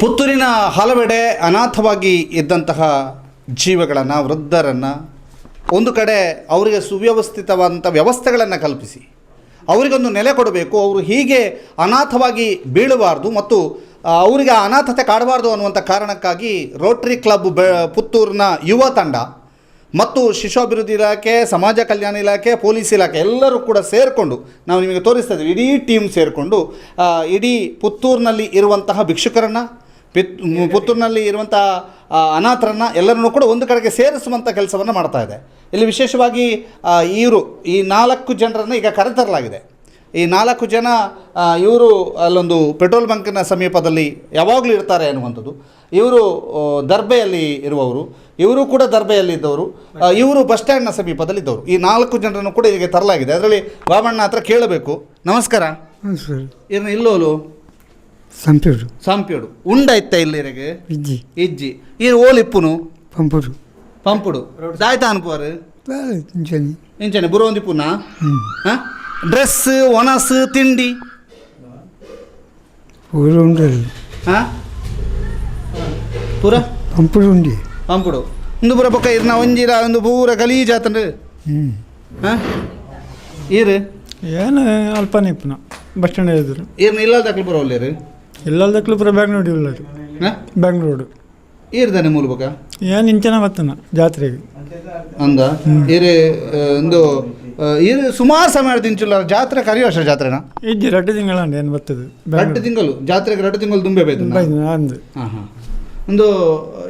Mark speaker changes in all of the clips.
Speaker 1: ಪುತ್ತೂರಿನ ಹಲವೆಡೆ ಅನಾಥವಾಗಿ ಇದ್ದಂತಹ ಜೀವಗಳನ್ನು, ವೃದ್ಧರನ್ನು ಒಂದು ಕಡೆ ಅವರಿಗೆ ಸುವ್ಯವಸ್ಥಿತವಾದಂಥ ವ್ಯವಸ್ಥೆಗಳನ್ನು ಕಲ್ಪಿಸಿ, ಅವರಿಗೊಂದು ನೆಲೆ ಕೊಡಬೇಕು, ಅವರು ಹೀಗೆ ಅನಾಥವಾಗಿ ಬೀಳಬಾರ್ದು ಮತ್ತು ಅವರಿಗೆ ಅನಾಥತೆ ಕಾಡಬಾರ್ದು ಅನ್ನುವಂಥ ಕಾರಣಕ್ಕಾಗಿ ರೋಟರಿ ಕ್ಲಬ್ ಬೆ, ಪುತ್ತೂರಿನ ಯುವ ತಂಡ ಮತ್ತು ಶಿಶುಭಿವೃದ್ಧಿ ಇಲಾಖೆ, ಸಮಾಜ ಕಲ್ಯಾಣ ಇಲಾಖೆ, ಪೊಲೀಸ್ ಇಲಾಖೆ ಎಲ್ಲರೂ ಕೂಡ ಸೇರಿಕೊಂಡು, ನಾವು ನಿಮಗೆ ತೋರಿಸ್ತಾ ಇದ್ದೀವಿ, ಇಡೀ ಟೀಮ್ ಸೇರಿಕೊಂಡು ಇಡೀ ಪುತ್ತೂರಿನಲ್ಲಿ ಇರುವಂತಹ ಭಿಕ್ಷುಕರನ್ನು ಪಿತ್ ಪುತ್ತೂರಿನಲ್ಲಿ ಇರುವಂಥ ಅನಾಥರನ್ನು ಎಲ್ಲರನ್ನೂ ಕೂಡ ಒಂದು ಕಡೆಗೆ ಸೇರಿಸುವಂಥ ಕೆಲಸವನ್ನು ಮಾಡ್ತಾ ಇದೆ. ಇಲ್ಲಿ ವಿಶೇಷವಾಗಿ ಇವರು ಈ ನಾಲ್ಕು ಜನರನ್ನು ಈಗ ಕರೆತರಲಾಗಿದೆ. ಈ ನಾಲ್ಕು ಜನ ಇವರು ಅಲ್ಲೊಂದು ಪೆಟ್ರೋಲ್ ಬಂಕ್ನ ಸಮೀಪದಲ್ಲಿ ಯಾವಾಗಲೂ ಇರ್ತಾರೆ ಅನ್ನುವಂಥದ್ದು. ಇವರು ದರ್ಬೆಯಲ್ಲಿ ಇರುವವರು ಇವರು ಕೂಡ ದರ್ಬೆಯಲ್ಲಿ ಇದ್ದವರು ಇವರು ಬಸ್ ಸ್ಟ್ಯಾಂಡ್ನ ಸಮೀಪದಲ್ಲಿ ಇದ್ದವರು. ಈ ನಾಲ್ಕು ಜನರನ್ನು ಕೂಡ ಇಲ್ಲಿಗೆ ತರಲಾಗಿದೆ. ಅದರಲ್ಲಿ ವಾಮಣ್ಣ ಹತ್ರ ಕೇಳಬೇಕು. ನಮಸ್ಕಾರ.
Speaker 2: ಸರ್
Speaker 1: ಏನು ಇಲ್ಲೋಲು.
Speaker 2: ಸಂಪೂರು
Speaker 1: ಸಾಂಪ್ಯೋಡು ಉಂಡ ಇತ್ತ ಇಲ್ಲಿರೆಗೆ
Speaker 2: ಇಜ್ಜಿ.
Speaker 1: ಇಜ್ಜಿ. ಈ ಓಲಿಪ್ಪುನು
Speaker 2: ಪಂಪುರು.
Speaker 1: ಪಂಪುಡು. ದಾಯ್ತ ಅನ್ಪುವಾರು?
Speaker 2: ಇಂಚನಿ.
Speaker 1: ಇಂಚನೆ
Speaker 2: ಬುರೋಂದಿ
Speaker 1: ಪುನ ಡ್ರೆಸ್ ಒಣಸ್ ತಿಂಡಿ?
Speaker 2: ಪೂರು ಉಂಡಲ್ಲಿ
Speaker 1: ಹಾಂ? ಪೂರ?
Speaker 2: ಪಂಪುಡು ಉಂಡಿ.
Speaker 1: ಪಂಪುಡು. ಉಂದು ಪೂರ ಪಕ್ಕ ಇರ್ನ ಒಂಜಿರ ಒಂದು ಪೂರ ಗಲೀಜಾತಂಡು
Speaker 2: ಹ್ಞೂ
Speaker 1: ಹಾಂ? ಈರು
Speaker 3: ಏನು ಅಲ್ಪನೇ ಇಪ್ಪನ ಬಸ್ ಸ್ಟ್ಯಾಂಡ್ ಎದುರು.
Speaker 1: ಇಲ್ಲ ಇಲ್ಲದಕ್ಲು ಬರೋ ಒಲ್ಲೇರು?
Speaker 3: ಎಲ್ಲದಕ್ಕೂ ಪುರ ಬ್ಯಾಂಗ್ಳೂರು ಇಲ್ಲರು
Speaker 1: ಹಾಂ?
Speaker 3: ಬ್ಯಾಂಗ್ಳೂರು
Speaker 1: ಏರ್ದಾನೆ ಮೂಲ ಬಕ
Speaker 3: ಏನು ಇಂಚನ ಬತ್ತನ ಜಾತ್ರೆಗೆ.
Speaker 1: ಅಂದ? ಏರೆ ಒಂದು ಆ, ಸುಮಾರು ಸಮಯ ತಿಂಚುಲ್ಲ ಜಾತ್ರೆ ಕರಿ ಅಷ್ಟೇ ಜಾತ್ರೆನ?
Speaker 3: ಇಜ್ಜಿ ರಡ್ಡು ತಿಂಗಳ ಏನು ಬರ್ತದೆ?
Speaker 1: ರಟ್ಟು ತಿಂಗಳು? ಜಾತ್ರೆಗೆ ರಟ್ಟು ತಿಂಗಳು ತುಂಬೆ ಬೈದು
Speaker 3: ಅಂದು?
Speaker 1: ಹಾಂ ಹಾಂ. ಒಂದು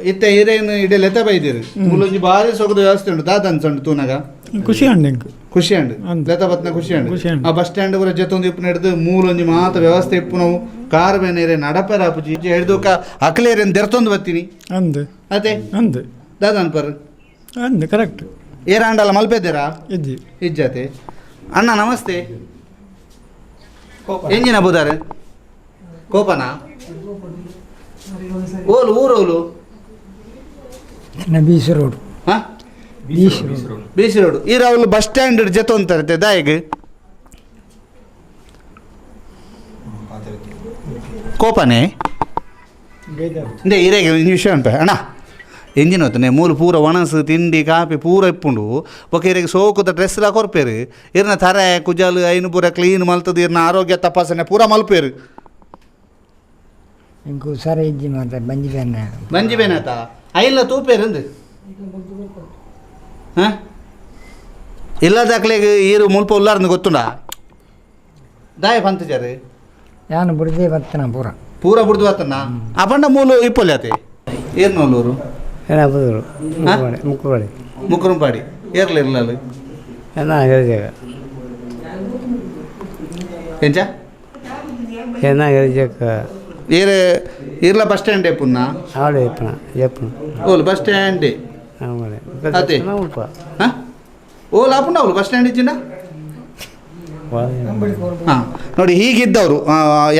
Speaker 1: ಇತ್ತೆ ಹಿರೇನು ಇಡೆ ಲೆತ ಬೈದಿರಿ? ಮೂಲೊಂಜಿ ಭಾರಿ ಸೊಗದ ವ್ಯವಸ್ಥೆ ಉಂಟು. ದಾದ ಅನ್ಸಂಡು ತೂನಾಗ.
Speaker 3: ಖುಷಿ ಅಂಡು ಇಂಕು
Speaker 1: ಖುಷಿ ಅಂಡ್ ಲತಾ ಬತ್ನ ಖುಷಿ ಅಂಡ್
Speaker 3: ಖುಷಿ
Speaker 1: ಆ ಬಸ್ ಸ್ಟ್ಯಾಂಡ್ ಪೂರ ಒಂದು ಇಪ್ಪು ನಡೆದು ಮೂಲೊಂಜಿ ಮಾತ ವ್ಯವಸ್ಥೆ ಇಪ್ಪು ನಾವು ಕಾರ್ ಬೇನೇರೆ ನಡಪೆರ ಆಪುಜಿ ಹಿಡ್ದು ಕ ಅಕ್ಲೇರೆ ದೆರ್ತೊಂದು ಬತ್ತೀನಿ
Speaker 3: ಅಂದು.
Speaker 1: ಅದೇ
Speaker 3: ಅಂದೆ.
Speaker 1: ದಾದ ಪರ್
Speaker 3: ಅಂದು ಕರೆಕ್ಟ್
Speaker 1: ಏರಾಂಡಲ್ಲ ಮಲ್ಪೆದ್ದೀರಾ?
Speaker 3: ಇಜ್ಜಿ.
Speaker 1: ಇಜ್ಜತೆ. ಅಣ್ಣ ನಮಸ್ತೆ. ಎಂಜಿನ ಬುಧಾರೆ ಕೋಪನ? ಓಲು ಊರೋಲು
Speaker 2: ಬೀಸ್ ರೋಡ್.
Speaker 1: ಹಾ?
Speaker 2: BC road
Speaker 1: BC road. ಈ ರಾವುಲು ಬಸ್ ಸ್ಟ್ಯಾಂಡ್ ಜೊತೆ ಅಂತಾರೆ ದಾಯಿಗೆ. ಕೋಪನೆ? ಇಂದೆ ಇರೆಗೆ ಒಂದು ವಿಷಯ ಉಂಟು ಅಣ್ಣ ಎಂಜಿನ್ ಹೊತ್ತನೆ ಮೂಲು ಪೂರ ಒಣಸು ತಿಂಡಿ ಕಾಪಿ ಪೂರ ಇಪ್ಪುಂಡು. ಬೊಕ ಇರೆಗೆ ಸೋಕುದ ಡ್ರೆಸ್ ಎಲ್ಲ ಕೊರ್ಪೇರು. ಇರ್ನ ತರೆ ಕುಜಲು ಐನು ಪೂರ ಕ್ಲೀನ್ ಮಲ್ತದು ಇರ್ನ ಆರೋಗ್ಯ ತಪಾಸಣೆ ಪೂರ ಮಲ್ಪೇರು.
Speaker 2: ಇಂಕು ಸರ ಇಜ್ಜಿ ಮಾತ ಬಂಜಿ ಬೆನ್ನ
Speaker 1: ಬಂಜಿ ಬೇನಾತ ಐಲ್ಲ ತೂಪೇರು ಅಂದು. ಹಾಂ? ಇಲ್ಲದಾಕ್ಲೆಗೆ ಈರು ಮುಲ್ಪ ಉಲ್ಲಾರ್ದು ಗೊತ್ತುಂಡ? ದಾಯ ಪಂತಜಾರು
Speaker 2: ಯಾನು ಬುಡ್ದೆ ಬತ್ತನ ಪೂರ
Speaker 1: ಪೂರ ಬುಡ್ದು ಆತನ ಅಪಂಡ ಮೂಲು ಇಪ್ಪೊಲೆ ಆತೆ ಏರ್ ನೋಲೂರು
Speaker 2: ಎಲ್ಲ ಬುದರು
Speaker 1: ಹಾ?
Speaker 2: ಮುಕ್ಕುಬಳೆ
Speaker 1: ಮುಕುರುಂಪಾಡಿ ಏರ್ಲ ಇರ್ಲಲ್ಲ
Speaker 2: ಎಲ್ಲ ಹೇಳಿದಾಗ
Speaker 1: ಎಂಚ
Speaker 2: ಏನ ಹೇಳಿದಕ್ಕ
Speaker 1: ಏರ್ ಇರ್ಲ ಬಸ್ ಸ್ಟ್ಯಾಂಡ್ ಎಪ್ಪುನ್ನ
Speaker 2: ಅವಳೆ ಎಪ್ಪನ ಎಪ್ಪನ
Speaker 1: ಓಲ್ ಬಸ್ ಸ್ಟ್ಯಾಂಡ್
Speaker 2: ಅವಳೆ
Speaker 1: ಅದೇ.
Speaker 2: ಉಲ್ಪ
Speaker 1: ಹಾಂ ಓಲ್ ಆಪುಂಡ ಅವಳು ಬಸ್ ಸ್ಟ್ಯಾಂಡ್ ಇಚ್ಚಿಂಡ ಹಾಂ, ನೋಡಿ ಹೀಗಿದ್ದವರು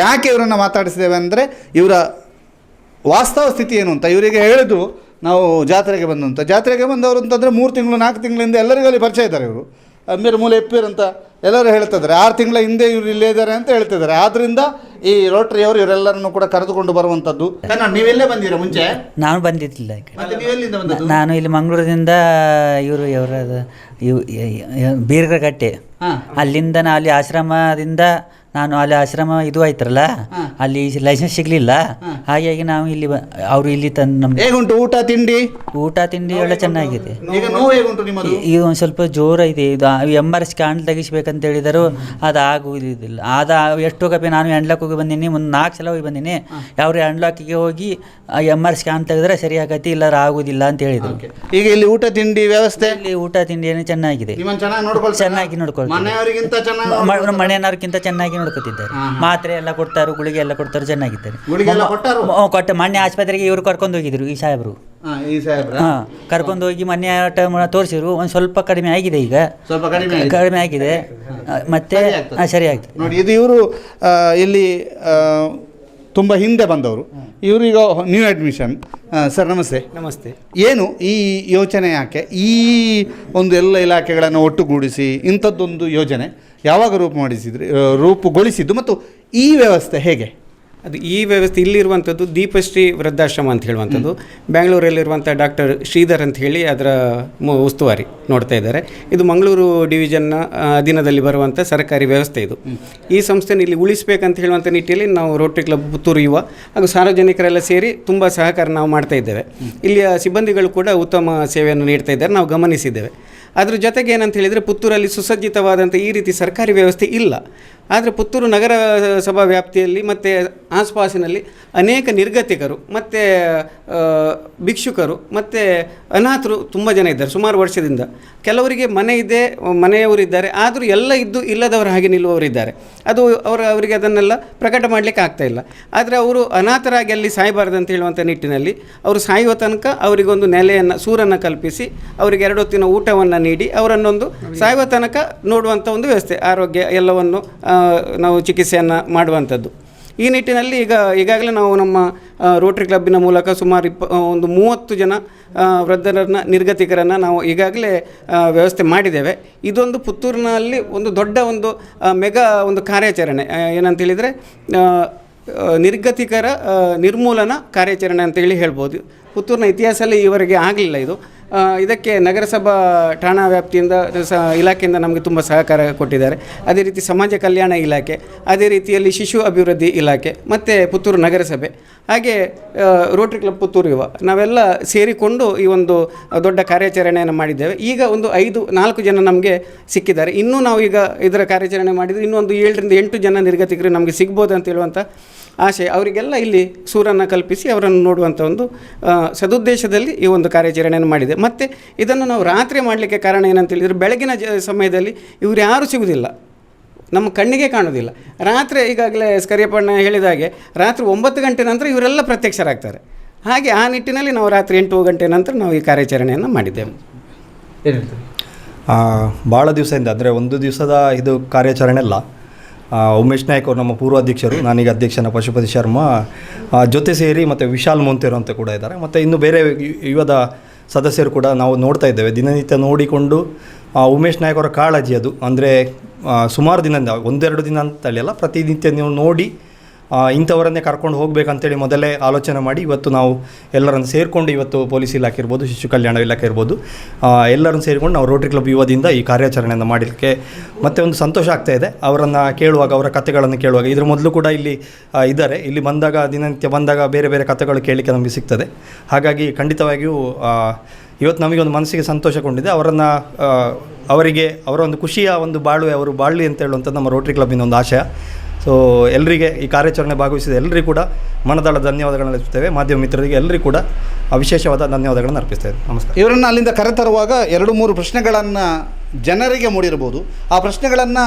Speaker 1: ಯಾಕೆ ಇವರನ್ನು ಮಾತಾಡಿಸಿದ್ದೇವೆ ಅಂದರೆ ಇವರ ವಾಸ್ತವ ಸ್ಥಿತಿ ಏನು ಅಂತ ಇವರಿಗೆ ಹೇಳಿದ್ರು ನಾವು ಜಾತ್ರೆಗೆ ಬಂದಂಥ ಜಾತ್ರೆಗೆ ಬಂದವರು ಅಂತಂದರೆ ಮೂರು ತಿಂಗಳು, ನಾಲ್ಕು ತಿಂಗಳಿಂದ ಎಲ್ಲರಿಗೂ ಅಲ್ಲಿ ಪರಿಚಯ ಇದ್ದಾರೆ ಇವರು. ಅಮ್ಮೇರು ಮೂಲೆ ಎಪ್ಪೀರ್ ಅಂತ ಎಲ್ಲರೂ ಹೇಳ್ತಿದ್ದಾರೆ. ಆರು ತಿಂಗಳ ಹಿಂದೆ ಇವ್ರು ಇಲ್ಲೇ ಇದ್ದಾರೆ ಅಂತ ಹೇಳ್ತಿದ್ದಾರೆ. ಆದ್ರಿಂದ ಈ ರೋಟ್ರಿಯವರು ಇವರೆಲ್ಲರನ್ನು ಕೂಡ ಕರೆದುಕೊಂಡು ಬರುವಂತದ್ದು ನೀವೆಲ್ಲೇ ಬಂದಿರ ಮುಂಚೆ?
Speaker 4: ನಾನು ಬಂದಿದ್ದಿಲ್ಲ ಈ ಕಡೆ. ನಾನು ಇಲ್ಲಿ ಮಂಗಳೂರಿನಿಂದ ಇವರು ಇವರ ಇವ್ ಬೀರ್ಗಗಟ್ಟೆ ಅಲ್ಲಿಂದ ನಾ ಅಲ್ಲಿ ಆಶ್ರಮದಿಂದ ನಾನು ಅಲ್ಲಿ ಆಶ್ರಮ ಇದು ಆಯ್ತರಲ್ಲ ಅಲ್ಲಿ ಲೈಸೆನ್ಸ್ ಸಿಗಲಿಲ್ಲ. ಹಾಗಾಗಿ ನಾವು ಇಲ್ಲಿ ಅವರು ಇಲ್ಲಿ ತಂದು ನಮ್ಗೆ
Speaker 1: ಹೇಗುಂಟು ಊಟ ತಿಂಡಿ?
Speaker 4: ಊಟ ತಿಂಡಿ ಎಲ್ಲ ಚೆನ್ನಾಗಿದೆ.
Speaker 1: ಈಗ ನೋವು ಹೇಗುಂಟು ನಿಮ್ಮದು?
Speaker 4: ಇ- ಇದು ಒಂದು ಸ್ವಲ್ಪ ಜೋರ ಇದೆ. ಇದು ಎಂ ಆರ್ ಸ್ಕ್ಯಾನ್ ತೆಗಿಸ್ಬೇಕಂತ ಹೇಳಿದರು. ಅದು ಆಗುವುದಿಲ್ಲ ಅದ ಎಷ್ಟು ಕಪಿ ನಾನು ಎಂಡ್ಲಾಕ್ ಹೋಗಿ ಬಂದೀನಿ. ಒಂದು ನಾಲ್ಕು ಸಲ ಹೋಗಿ ಬಂದೀನಿ. ಯಾವ ಎಂಡ್ಲಾಕಿಗೆ ಹೋಗಿ ಎಂ ಆರ್ ಸ್ಕ್ಯಾನ್ ತೆಗೆದ್ರೆ ಸರಿ ಆಗತ್ತೆ ಇಲ್ಲಾರ ಆಗುದಿಲ್ಲ ಅಂತ ಹೇಳಿದರು.
Speaker 1: ಈಗ ಇಲ್ಲಿ ಊಟ ತಿಂಡಿ ವ್ಯವಸ್ಥೆ?
Speaker 4: ಇಲ್ಲಿ ಊಟ ತಿಂಡಿ ಏನು ಚೆನ್ನಾಗಿದೆ.
Speaker 1: ನಿಮ್ಮನ್ನು ಚೆನ್ನಾಗಿ ನೋಡ್ಕೊಳ್ತಾರೆ.
Speaker 4: ಚೆನ್ನಾಗಿ ನೋಡ್ಕೊಳ್ತಾರೆ.
Speaker 1: ಮನೆಯವರಿಗಿಂತ ಚೆನ್ನಾಗಿ
Speaker 4: ಮ- ಮ- ಮನೆಯವ್ರಿಗಿಂತ ಚೆನ್ನಾಗಿ ನೋಡ್ಕೊತಿದ್ದಾರೆ. ಮಾತ್ರೆ ಎಲ್ಲ ಕೊಡ್ತಾರೆ ಗುಳಿಗೆ ಎಲ್ಲ ಕೊಡ್ತಾರೆ ಚೆನ್ನಾಗಿದ್ದಾರೆ
Speaker 1: ಕೊಟ್ಟು ಎಲ್ಲ ಕೊಟ್ಟಾರು?
Speaker 4: ಮ- ಕೊಟ್ಟ ಮೊನ್ನೆ ಆಸ್ಪತ್ರೆಗೆ ಇವರು ಕರ್ಕೊಂಡು ಹೋಗಿದ್ರು ಈ ಸಾಹೇಬರು.
Speaker 1: ಹಾ, ಈ ಸಾಹೇಬ್ರ?
Speaker 4: ಹಾ ಕರ್ಕೊಂಡು ಹೋಗಿ ಮೊನ್ನೆ ತೋರಿಸಿದ್ರು ಒಂದು ಸ್ವಲ್ಪ ಕಡಿಮೆ ಆಗಿದೆ ಈಗ.
Speaker 1: ಸ್ವಲ್ಪ ಕಡಿಮೆ ಆಗಿದೆ.
Speaker 4: ಕಡಿಮೆ ಆಗಿದೆ. ಮತ್ತೆ
Speaker 1: ಸರಿ ಆಗ್ತದೆ. ನೋಡಿ ಇದು ಇವರು ಇಲ್ಲಿ ತುಂಬ ಹಿಂದೆ ಬಂದವರು. ಇವರು ಈಗ ನ್ಯೂ ಅಡ್ಮಿಷನ್ ಸರ್ ನಮಸ್ತೆ.
Speaker 5: ನಮಸ್ತೆ.
Speaker 1: ಏನು ಈ ಯೋಚನೆ ಯಾಕೆ? ಈ ಒಂದು ಎಲ್ಲ ಇಲಾಖೆಗಳನ್ನು ಒಟ್ಟುಗೂಡಿಸಿ ಇಂಥದ್ದೊಂದು ಯೋಜನೆ. ಯಾವಾಗ ರೂಪು ಮಾಡಿಸಿದ್ರಿ ರೂಪುಗೊಳಿಸಿದ್ದು ಮತ್ತು ಈ ವ್ಯವಸ್ಥೆ ಹೇಗೆ?
Speaker 5: ಅದು ಈ ವ್ಯವಸ್ಥೆ ಇಲ್ಲಿರುವಂಥದ್ದು ದೀಪಶ್ರೀ ವೃದ್ಧಾಶ್ರಮ ಅಂತ ಹೇಳುವಂಥದ್ದು. ಬ್ಯಾಂಗ್ಳೂರಲ್ಲಿರುವಂಥ ಡಾಕ್ಟರ್ ಶ್ರೀಧರ್ ಅಂತ ಹೇಳಿ ಅದರ ಉಸ್ತುವಾರಿ ನೋಡ್ತಾ ಇದ್ದಾರೆ. ಇದು ಮಂಗಳೂರು ಡಿವಿಷನ್ನ ಅಧೀನದಲ್ಲಿ ಬರುವಂಥ ಸರ್ಕಾರಿ ವ್ಯವಸ್ಥೆ ಇದು. ಈ ಸಂಸ್ಥೆನ ಇಲ್ಲಿ ಉಳಿಸ್ಬೇಕಂತ ಹೇಳುವಂಥ ನಿಟ್ಟಿನಲ್ಲಿ ನಾವು ರೋಟ್ರಿ ಕ್ಲಬ್ ಪುತ್ತೂರು ಯುವ ಹಾಗೂ ಸಾರ್ವಜನಿಕರೆಲ್ಲ ಸೇರಿ ತುಂಬ ಸಹಕಾರ ನಾವು ಮಾಡ್ತಾ ಇದ್ದೇವೆ. ಇಲ್ಲಿಯ ಸಿಬ್ಬಂದಿಗಳು ಕೂಡ ಉತ್ತಮ ಸೇವೆಯನ್ನು ನೀಡ್ತಾ ಇದ್ದಾರೆ. ನಾವು ಗಮನಿಸಿದ್ದೇವೆ. ಅದ್ರ ಜೊತೆಗೆ ಏನಂತ ಹೇಳಿದರೆ ಪುತ್ತೂರಲ್ಲಿ ಸುಸಜ್ಜಿತವಾದಂಥ ಈ ರೀತಿ ಸರ್ಕಾರಿ ವ್ಯವಸ್ಥೆ ಇಲ್ಲ. ಆದರೆ ಪುತ್ತೂರು ನಗರ ಸಭಾ ವ್ಯಾಪ್ತಿಯಲ್ಲಿ ಮತ್ತು ಆಸ್ಪಾಸಿನಲ್ಲಿ ಅನೇಕ ನಿರ್ಗತಿಕರು ಮತ್ತು ಭಿಕ್ಷುಕರು ಮತ್ತು ಅನಾಥರು ತುಂಬ ಜನ ಇದ್ದಾರೆ ಸುಮಾರು ವರ್ಷದಿಂದ. ಕೆಲವರಿಗೆ ಮನೆ ಇದೆ ಮನೆಯವರಿದ್ದಾರೆ ಆದರೂ ಎಲ್ಲ ಇದ್ದು ಇಲ್ಲದವರ ಹಾಗೆ ನಿಲ್ಲುವವರಿದ್ದಾರೆ ಅದು ಅವರು, ಅವರಿಗೆ ಅದನ್ನೆಲ್ಲ ಪ್ರಕಟ ಮಾಡಲಿಕ್ಕೆ ಆಗ್ತಾಯಿಲ್ಲ ಆದರೆ ಅವರು ಅನಾಥರಾಗಿ ಅಲ್ಲಿ ಸಾಯಬಾರ್ದು ಅಂತ ಹೇಳುವಂಥ ನಿಟ್ಟಿನಲ್ಲಿ ಅವರು ಸಾಯುವ ತನಕ ಅವರಿಗೊಂದು ನೆಲೆಯನ್ನು, ಸೂರನ್ನು ಕಲ್ಪಿಸಿ ಅವರಿಗೆ ಎರಡು ಹೊತ್ತಿನ ಊಟವನ್ನು ನೀಡಿ ಅವರನ್ನೊಂದು ಸಾಯುವ ತನಕ ನೋಡುವಂಥ ಒಂದು ವ್ಯವಸ್ಥೆ, ಆರೋಗ್ಯ ಎಲ್ಲವನ್ನು ನಾವು ಚಿಕಿತ್ಸೆಯನ್ನು ಮಾಡುವಂಥದ್ದು. ಈ ನಿಟ್ಟಿನಲ್ಲಿ ಈಗ, ಈಗಾಗಲೇ ನಾವು ನಮ್ಮ ರೋಟ್ರಿ ಕ್ಲಬ್ಬಿನ ಮೂಲಕ ಸುಮಾರು ಇಪ್ಪ ಒಂದು ಮೂವತ್ತು ಜನ ವೃದ್ಧರನ್ನ, ನಿರ್ಗತಿಕರನ್ನು ನಾವು ಈಗಾಗಲೇ ವ್ಯವಸ್ಥೆ ಮಾಡಿದ್ದೇವೆ. ಇದೊಂದು ಪುತ್ತೂರಿನಲ್ಲಿ ಒಂದು ದೊಡ್ಡ ಒಂದು ಮೆಗಾ ಒಂದು ಕಾರ್ಯಾಚರಣೆ. ಏನಂತ ಹೇಳಿದರೆ ನಿರ್ಗತಿಕರ ನಿರ್ಮೂಲನಾ ಕಾರ್ಯಾಚರಣೆ ಅಂತೇಳಿ ಹೇಳ್ಬೋದು. ಪುತ್ತೂರಿನ ಇತಿಹಾಸದಲ್ಲಿ ಈವರೆಗೆ ಆಗಲಿಲ್ಲ ಇದು. ಇದಕ್ಕೆ ನಗರಸಭಾ ಠಾಣಾ ವ್ಯಾಪ್ತಿಯಿಂದ ಸ, ಇಲಾಖೆಯಿಂದ ನಮಗೆ ತುಂಬ ಸಹಕಾರ ಕೊಟ್ಟಿದ್ದಾರೆ. ಅದೇ ರೀತಿ ಸಮಾಜ ಕಲ್ಯಾಣ ಇಲಾಖೆ, ಅದೇ ರೀತಿಯಲ್ಲಿ ಶಿಶು ಅಭಿವೃದ್ಧಿ ಇಲಾಖೆ, ಮತ್ತು ಪುತ್ತೂರು ನಗರಸಭೆ, ಹಾಗೆ ರೋಟ್ರಿ ಕ್ಲಬ್ ಪುತ್ತೂರು ಯುವ, ನಾವೆಲ್ಲ ಸೇರಿಕೊಂಡು ಈ ಒಂದು ದೊಡ್ಡ ಕಾರ್ಯಾಚರಣೆಯನ್ನು ಮಾಡಿದ್ದೇವೆ. ಈಗ ಒಂದು ಐದು, ನಾಲ್ಕು ಜನ ನಮಗೆ ಸಿಕ್ಕಿದ್ದಾರೆ. ಇನ್ನೂ ನಾವು ಈಗ ಇದರ ಕಾರ್ಯಾಚರಣೆ ಮಾಡಿದರೆ ಇನ್ನೂ ಒಂದು ಏಳರಿಂದ ಎಂಟು ಜನ ನಿರ್ಗತಿಕರು ನಮಗೆ ಸಿಗ್ಬೋದು ಅಂತ ಹೇಳುವಂಥ ಆಶೆ. ಅವರಿಗೆಲ್ಲ ಇಲ್ಲಿ ಸೂರನ್ನು ಕಲ್ಪಿಸಿ ಅವರನ್ನು ನೋಡುವಂಥ ಒಂದು ಸದುದ್ದೇಶದಲ್ಲಿ ಈ ಒಂದು ಕಾರ್ಯಾಚರಣೆಯನ್ನು ಮಾಡಿದೆ. ಮತ್ತು ಇದನ್ನು ನಾವು ರಾತ್ರಿ ಮಾಡಲಿಕ್ಕೆ ಕಾರಣ ಏನಂತ ಹೇಳಿದರೆ ಬೆಳಗಿನ ಜ ಸಮಯದಲ್ಲಿ ಇವರು ಯಾರೂ ಸಿಗುವುದಿಲ್ಲ ನಮ್ಮ ಕಣ್ಣಿಗೆ ಕಾಣೋದಿಲ್ಲ. ರಾತ್ರಿ ಈಗಾಗಲೇ ಸ್ಕರಿಯಪ್ಪಣ್ಣ ಹೇಳಿದ ಹಾಗೆ ರಾತ್ರಿ ಒಂಬತ್ತು ಗಂಟೆ ನಂತರ ಇವರೆಲ್ಲ ಪ್ರತ್ಯಕ್ಷರಾಗ್ತಾರೆ. ಹಾಗೆ ಆ ನಿಟ್ಟಿನಲ್ಲಿ ನಾವು ರಾತ್ರಿ ಎಂಟು ಗಂಟೆ ನಂತರ ನಾವು ಈ ಕಾರ್ಯಾಚರಣೆಯನ್ನು ಮಾಡಿದ್ದೇವೆ.
Speaker 6: ಆ, ಭಾಳ ದಿವಸದಿಂದ ಅಂದರೆ ಒಂದು ದಿವಸದ ಇದು ಕಾರ್ಯಾಚರಣೆ ಅಲ್ಲ ಉಮೇಶ್ ನಾಯ್ಕ್ ಅವರು ನಮ್ಮ ಪೂರ್ವಾಧ್ಯಕ್ಷರು ನಾನೀಗ ಅಧ್ಯಕ್ಷನ ಪಶುಪತಿ ಶರ್ಮಾ ಜೊತೆ ಸೇರಿ ಮತ್ತು ವಿಶಾಲ್ ಮೊಂತೇರು ಅಂತ ಕೂಡ ಇದ್ದಾರೆ. ಮತ್ತು ಇನ್ನು ಬೇರೆ ಯುವದ ಸದಸ್ಯರು ಕೂಡ ನಾವು ನೋಡ್ತಾ ಇದ್ದೇವೆ. ದಿನನಿತ್ಯ ನೋಡಿಕೊಂಡು ಉಮೇಶ್ ನಾಯ್ಕ್ ಅವರ ಕಾಳಜಿ ಅದು. ಅಂದರೆ ಸುಮಾರು ದಿನದಿಂದ, ಒಂದೆರಡು ದಿನ ಅಂತಲ್ಲ, ಪ್ರತಿನಿತ್ಯ ನೀವು ನೋಡಿ ಇಂಥವರನ್ನೇ ಕರ್ಕೊಂಡು ಹೋಗಬೇಕಂತೇಳಿ ಮೊದಲೇ ಆಲೋಚನೆ ಮಾಡಿ ಇವತ್ತು ನಾವು ಎಲ್ಲರನ್ನು ಸೇರಿಕೊಂಡು ಇವತ್ತು ಪೊಲೀಸ್ ಇಲಾಖೆ ಇರ್ಬೋದು, ಶಿಶು ಕಲ್ಯಾಣ ಇಲಾಖೆ ಇರ್ಬೋದು ಎಲ್ಲರನ್ನು ಸೇರಿಕೊಂಡು ನಾವು ರೋಟ್ರಿ ಕ್ಲಬ್ ಯುವದಿಂದ ಈ ಕಾರ್ಯಾಚರಣೆಯನ್ನು ಮಾಡಲಿಕ್ಕೆ ಮತ್ತೆ ಒಂದು ಸಂತೋಷ ಆಗ್ತಾ ಇದೆ. ಅವರನ್ನು ಕೇಳುವಾಗ, ಅವರ ಕಥೆಗಳನ್ನು ಕೇಳುವಾಗ, ಇದ್ರ ಮೊದಲು ಕೂಡ ಇಲ್ಲಿ ಇದ್ದಾರೆ. ಇಲ್ಲಿ ಬಂದಾಗ, ದಿನನಿತ್ಯ ಬಂದಾಗ ಬೇರೆ ಬೇರೆ ಕಥೆಗಳು ಕೇಳಲಿಕ್ಕೆ ನಮಗೆ ಸಿಗ್ತದೆ. ಹಾಗಾಗಿ ಖಂಡಿತವಾಗಿಯೂ ಇವತ್ತು ನಮಗೆ ಒಂದು ಮನಸ್ಸಿಗೆ ಸಂತೋಷಗೊಂಡಿದೆ ಅವರನ್ನು ಅವರಿಗೆ, ಅವರ ಒಂದು ಖುಷಿಯ ಒಂದು ಬಾಳ್ವೆ, ಅವರು ಬಾಳಲಿ ಅಂತ ಹೇಳುವಂಥದ್ದು ನಮ್ಮ ರೋಟ್ರಿ ಕ್ಲಬ್ಬಿನ ಒಂದು ಆಶಯ. ಸೊ ಎಲ್ಲರಿಗೆ ಈ ಕಾರ್ಯಾಚರಣೆ ಭಾಗವಹಿಸಿದ ಎಲ್ಲರಿಗೂ ಕೂಡ ಮನದಾಳ ಧನ್ಯವಾದಗಳನ್ನು ಅರ್ಪಿಸ್ತೇವೆ ಮಾಧ್ಯಮ ಮಿತ್ರರಿಗೆ ಎಲ್ಲರಿಗೂ ಕೂಡ ಅವಿಶೇಷವಾದ ವಿಶೇಷವಾದ ಧನ್ಯವಾದಗಳನ್ನು ಅರ್ಪಿಸ್ತೇವೆ. ನಮಸ್ಕಾರ.
Speaker 1: ಇವರನ್ನು ಅಲ್ಲಿಂದ ಕರೆತರುವಾಗ ಎರಡು ಮೂರು ಪ್ರಶ್ನೆಗಳನ್ನು ಜನರಿಗೆ ಮೂಡಿರ್ಬೋದು ಆ ಪ್ರಶ್ನೆಗಳನ್ನು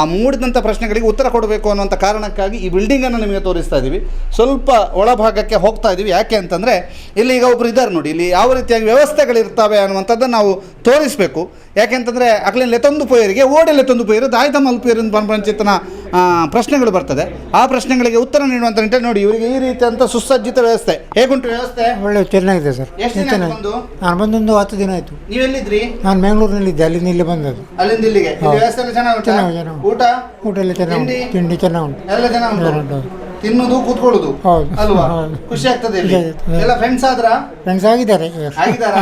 Speaker 1: ಆ ಮೂಡಿದಂಥ ಪ್ರಶ್ನೆಗಳಿಗೆ ಉತ್ತರ ಕೊಡಬೇಕು ಅನ್ನುವಂಥ ಕಾರಣಕ್ಕಾಗಿ ಈ ಬಿಲ್ಡಿಂಗನ್ನು ನಿಮಗೆ ತೋರಿಸ್ತಾ ಇದ್ದೀವಿ ಸ್ವಲ್ಪ ಒಳಭಾಗಕ್ಕೆ ಹೋಗ್ತಾ ಇದ್ದೀವಿ ಯಾಕೆ ಅಂತಂದರೆ ಇಲ್ಲಿ ಈಗ ಒಬ್ಬರು ಇದ್ದಾರೆ ನೋಡಿ. ಇಲ್ಲಿ ಯಾವ ರೀತಿಯಾಗಿ ವ್ಯವಸ್ಥೆಗಳಿರ್ತವೆ ಅನ್ನುವಂಥದ್ದನ್ನು ನಾವು ತೋರಿಸಬೇಕು. ಯಾಕೆಂತಂದರೆ ಅಕ್ಲಿನ ಲೆತೊಂದು ಪೋಯರಿಗೆ ಓಡೆ ಲೆತೊಂದು ಪೋಯರು ದಾಯ್ದ ಮಲ್ಪೇರಿಂದ ಪಂಪಂಚಿತನ ಪ್ರಶ್ನೆಗಳು ಬರ್ತದೆ. ಆ ಪ್ರಶ್ನೆಗಳಿಗೆ ಉತ್ತರ ನೀಡುವಂಥ ನಿಟ್ಟಿನಲ್ಲಿ ನೋಡಿ. ಇವರಿಗೆ ಈ ರೀತಿಯಂಥ ಸುಸಜ್ಜಿತ ವ್ಯವಸ್ಥೆ. ಹೇಗುಂಟು ವ್ಯವಸ್ಥೆ?
Speaker 7: ಒಳ್ಳೆ ಚೆನ್ನಾಗಿದೆ ಸರ್.
Speaker 1: ಎಷ್ಟು ದಿನ?
Speaker 7: ನಾನು ಬಂದೊಂದು ಹತ್ತು ದಿನ ಆಯಿತು.
Speaker 1: ನೀವೆಲ್ಲಿದ್ರಿ?
Speaker 7: ನಾನು ಮಂಗಳೂರಿನಲ್ಲಿದ್ದೆ ಅಲ್ಲಿಂದ ಇಲ್ಲಿ ಬಂದದ್ದು.
Speaker 1: ಅಲ್ಲಿಂದ ಇಲ್ಲಿಗೆ. ಇಲ್ಲಿ ವ್ಯವಸ್ಥೆ ಚೆನ್ನಾಗಿ,
Speaker 7: ಚೆನ್ನಾಗಿ.
Speaker 1: ಊಟ?
Speaker 7: ಊಟ ಎಲ್ಲ ಚೆನ್ನಾಗಿ ಉಂಟು.
Speaker 1: ತಿಂಡಿ?
Speaker 7: ತಿಂಡಿ ಚೆನ್ನಾಗಿ
Speaker 1: ಎಲ್ಲ ಜನ ಉಂಟು. ತಿನ್ನುದು ಕೂತ್ಕೊಳ್ಳುದು?
Speaker 7: ಹೌದು.
Speaker 1: ಅಲ್ವಾ?
Speaker 7: ಹೌದು.
Speaker 1: ಖುಷಿ ಆಗ್ತದೆ ಇಲ್ಲಿ. ಎಲ್ಲ ಫ್ರೆಂಡ್ಸ್ ಆದ್ರ?
Speaker 7: ಫ್ರೆಂಡ್ಸ್ ಆಗಿದ್ದಾರೆ
Speaker 1: ಆಗಿದಾರ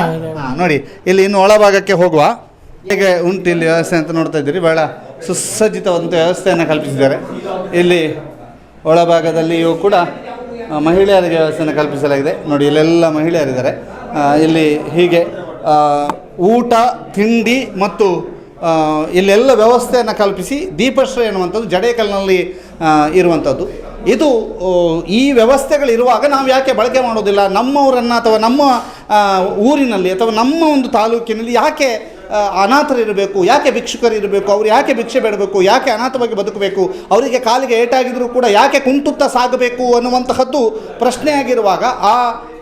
Speaker 1: ನೋಡಿ ಇಲ್ಲಿ ಇನ್ನು ಒಳಭಾಗಕ್ಕೆ ಹೋಗುವ. ಹೇಗೆ ಉಂಟು ಇಲ್ಲಿ ವ್ಯವಸ್ಥೆ ಅಂತ ನೋಡ್ತಾ ಇದ್ದೀರಿ. ಬಹಳ ಸುಸಜ್ಜಿತವಂತ ವ್ಯವಸ್ಥೆಯನ್ನು ಕಲ್ಪಿಸಿದ್ದಾರೆ. ಇಲ್ಲಿ ಒಳಭಾಗದಲ್ಲಿಯೂ ಕೂಡ ಆ, ಮಹಿಳೆಯರಿಗೆ ವ್ಯವಸ್ಥೆಯನ್ನು ಕಲ್ಪಿಸಲಾಗಿದೆ. ನೋಡಿ ಇಲ್ಲೆಲ್ಲ ಮಹಿಳೆಯರಿದ್ದಾರೆ. ಆ, ಇಲ್ಲಿ ಹೀಗೆ ಆ, ಊಟ ತಿಂಡಿ ಮತ್ತು ಇಲ್ಲೆಲ್ಲ ವ್ಯವಸ್ಥೆಯನ್ನು ಕಲ್ಪಿಸಿ ದೀಪಶ್ರಯ ಎನ್ನುವಂಥದ್ದು ಜಡೇಕಲ್ನಲ್ಲಿ ಇರುವಂಥದ್ದು. ಇದು ಈ ವ್ಯವಸ್ಥೆಗಳಿರುವಾಗ ನಾವು ಯಾಕೆ ಬಳಕೆ ಮಾಡೋದಿಲ್ಲ? ನಮ್ಮವರನ್ನು ಅಥವಾ ನಮ್ಮ ಊರಿನಲ್ಲಿ ಅಥವಾ ನಮ್ಮ ಒಂದು ತಾಲೂಕಿನಲ್ಲಿ ಯಾಕೆ ಅನಾಥರಿರಬೇಕು ಯಾಕೆ ಭಿಕ್ಷುಕರು ಇರಬೇಕು? ಅವ್ರು ಯಾಕೆ ಭಿಕ್ಷೆ ಬೇಡಬೇಕು? ಯಾಕೆ ಅನಾಥವಾಗಿ ಬದುಕಬೇಕು? ಅವರಿಗೆ ಕಾಲಿಗೆ ಏಟಾಗಿದ್ದರೂ ಕೂಡ ಯಾಕೆ ಕುಂಟುತ್ತಾ ಸಾಗಬೇಕು ಅನ್ನುವಂತಹದ್ದು ಪ್ರಶ್ನೆಯಾಗಿರುವಾಗ ಆ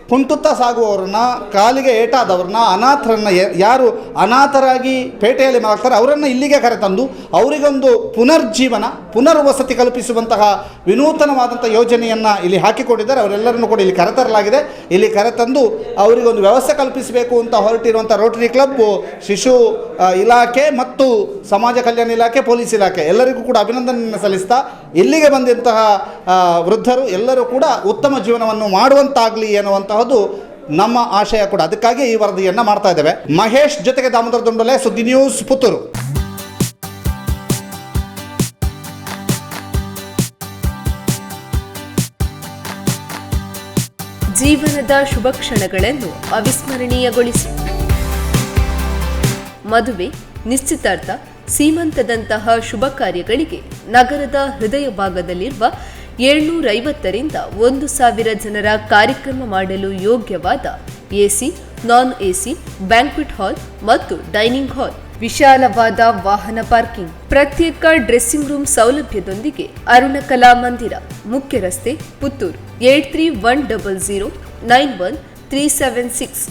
Speaker 1: ಕುಂಟುತ್ತಾ ಸಾಗುವವ್ರನ್ನ, ಕಾಲಿಗೆ ಏಟಾದವ್ರನ್ನ, ಅನಾಥರನ್ನ ಯಾರು ಅನಾಥರಾಗಿ ಪೇಟೆಯಲ್ಲಿ ಮಾಡ್ತಾರೆ ಅವರನ್ನು ಇಲ್ಲಿಗೆ ಕರೆತಂದು ಅವರಿಗೊಂದು ಪುನರ್ಜೀವನ, ಪುನರ್ವಸತಿ ಕಲ್ಪಿಸುವಂತಹ ವಿನೂತನವಾದಂಥ ಯೋಜನೆಯನ್ನು ಇಲ್ಲಿ ಹಾಕಿಕೊಂಡಿದ್ದಾರೆ. ಅವರೆಲ್ಲರನ್ನು ಕೂಡ ಇಲ್ಲಿ ಕರೆತರಲಾಗಿದೆ. ಇಲ್ಲಿ ಕರೆತಂದು ಅವರಿಗೊಂದು ವ್ಯವಸ್ಥೆ ಕಲ್ಪಿಸಬೇಕು ಅಂತ ಹೊರಟಿರುವಂಥ ರೋಟರಿ ಕ್ಲಬ್, ಶಿಶು ಇಲಾಖೆ ಮತ್ತು ಸಮಾಜ ಕಲ್ಯಾಣ ಇಲಾಖೆ, ಪೊಲೀಸ್ ಇಲಾಖೆ ಎಲ್ಲರಿಗೂ ಕೂಡ ಅಭಿನಂದನೆಯನ್ನು ಸಲ್ಲಿಸ್ತಾ ಇಲ್ಲಿಗೆ ಬಂದಂತಹ ವೃದ್ಧರು ಎಲ್ಲರೂ ಕೂಡ ಉತ್ತಮ ಜೀವನವನ್ನು ಮಾಡುವಂತಾಗಲಿ ಎನ್ನುವಂತಹದ್ದು ನಮ್ಮ ಆಶಯ ಕೂಡ. ಅದಕ್ಕಾಗಿ ಈ ವರದಿಯನ್ನು ಮಾಡ್ತಾ ಇದ್ದೇವೆ. ಮಹೇಶ್ ಜೊತೆಗೆ ದಾಮೋದರ ದುಂಡಲೆ, ಸುದ್ದಿ ನ್ಯೂಸ್ ಪುತ್ತೂರು.
Speaker 8: ಜೀವನದ ಶುಭ ಕ್ಷಣಗಳನ್ನು ಅವಿಸ್ಮರಣೀಯಗೊಳಿಸಿ. ಮದುವೆ, ನಿಶ್ಚಿತಾರ್ಥ, ಸೀಮಂತದಂತಹ ಶುಭ ಕಾರ್ಯಗಳಿಗೆ ನಗರದ ಹೃದಯ ಭಾಗದಲ್ಲಿರುವ ಏಳ್ನೂರ ಐವತ್ತರಿಂದ ಒಂದು ಸಾವಿರ ಜನರ ಕಾರ್ಯಕ್ರಮ ಮಾಡಲು ಯೋಗ್ಯವಾದ AC, non AC, banquet hall ಮತ್ತು ಡೈನಿಂಗ್ ಹಾಲ್, ವಿಶಾಲವಾದ ವಾಹನ ಪಾರ್ಕಿಂಗ್, ಪ್ರತ್ಯೇಕ ಡ್ರೆಸ್ಸಿಂಗ್ ರೂಮ್ ಸೌಲಭ್ಯದೊಂದಿಗೆ ಅರುಣ ಕಲಾ ಮಂದಿರ ಮುಖ್ಯ ರಸ್ತೆ Puttur eight three one double zero nine one three seven six,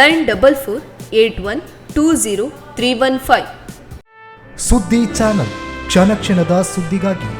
Speaker 8: nine double four eight one two zero three one five.
Speaker 9: ಸುದ್ದಿ ಚಾನಲ್, ಕ್ಷಣ ಕ್ಷಣದ ಸುದ್ದಿಗಾಗಿ